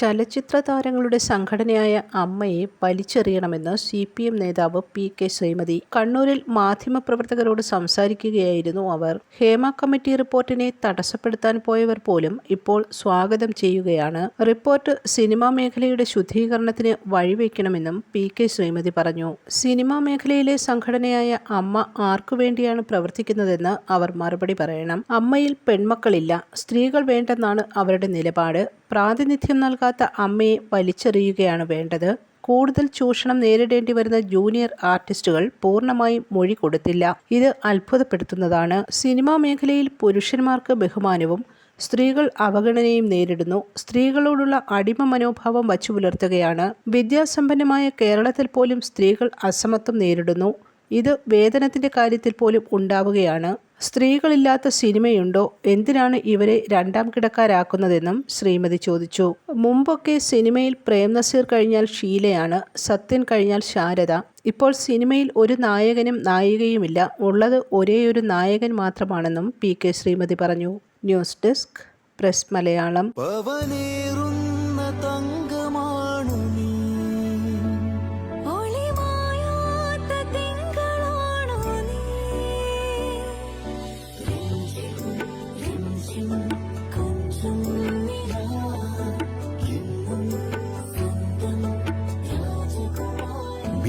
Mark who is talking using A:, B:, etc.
A: ചലച്ചിത്ര താരങ്ങളുടെ സംഘടനയായ അമ്മയെ വലിച്ചെറിയണമെന്ന് സി പി എം നേതാവ് പി കെ ശ്രീമതി. കണ്ണൂരിൽ മാധ്യമപ്രവർത്തകരോട് സംസാരിക്കുകയായിരുന്നു അവർ. ഹേമ കമ്മിറ്റി റിപ്പോർട്ടിനെ തടസ്സപ്പെടുത്താൻ പോയവർ പോലും ഇപ്പോൾ സ്വാഗതം ചെയ്യുകയാണ്. റിപ്പോർട്ട് സിനിമാ മേഖലയുടെ ശുദ്ധീകരണത്തിന് വഴിവെക്കണമെന്നും പി കെ ശ്രീമതി പറഞ്ഞു. സിനിമാ മേഖലയിലെ സംഘടനയായ അമ്മ ആർക്കു വേണ്ടിയാണ് പ്രവർത്തിക്കുന്നതെന്ന് അവർ മറുപടി പറയണം. അമ്മയിൽ പെൺമക്കളില്ല സ്ത്രീകൾ വേണ്ടെന്നാണ് അവരുടെ നിലപാട്. പ്രാതിനിധ്യം നൽകാത്ത അമ്മയെ വലിച്ചെറിയുകയാണ് വേണ്ടത്. കൂടുതൽ ചൂഷണം നേരിടേണ്ടി വരുന്ന ജൂനിയർ ആർട്ടിസ്റ്റുകൾ പൂർണമായും മൊഴി കൊടുത്തില്ല. ഇത് അത്ഭുതപ്പെടുത്തുന്നതാണ്. സിനിമാ മേഖലയിൽ പുരുഷന്മാർക്ക് ബഹുമാനവും സ്ത്രീകൾ അവഗണനയും നേരിടുന്നു. സ്ത്രീകളോടുള്ള അടിമ മനോഭാവം വച്ചു പുലർത്തുകയാണ്. വിദ്യാസമ്പന്നമായ കേരളത്തിൽ പോലും സ്ത്രീകൾ അസമത്വം നേരിടുന്നു. ഇത് വേതനത്തിന്റെ കാര്യത്തിൽ പോലും ഉണ്ടാവുകയാണ്. സ്ത്രീകളില്ലാത്ത സിനിമയുണ്ടോ? എന്തിനാണ് ഇവരെ രണ്ടാം കിടക്കാരാക്കുന്നതെന്നും ശ്രീമതി ചോദിച്ചു. മുമ്പൊക്കെ സിനിമയിൽ പ്രേം നസീർ കഴിഞ്ഞാൽ ഷീലയാണ് സത്യൻ കഴിഞ്ഞാൽ ശാരദ. ഇപ്പോൾ സിനിമയിൽ ഒരു നായകനും നായികയുമില്ല. ഉള്ളത് ഒരേയൊരു നായകൻ മാത്രമാണെന്നും പി കെ ശ്രീമതി പറഞ്ഞു. News desk press Malayalam.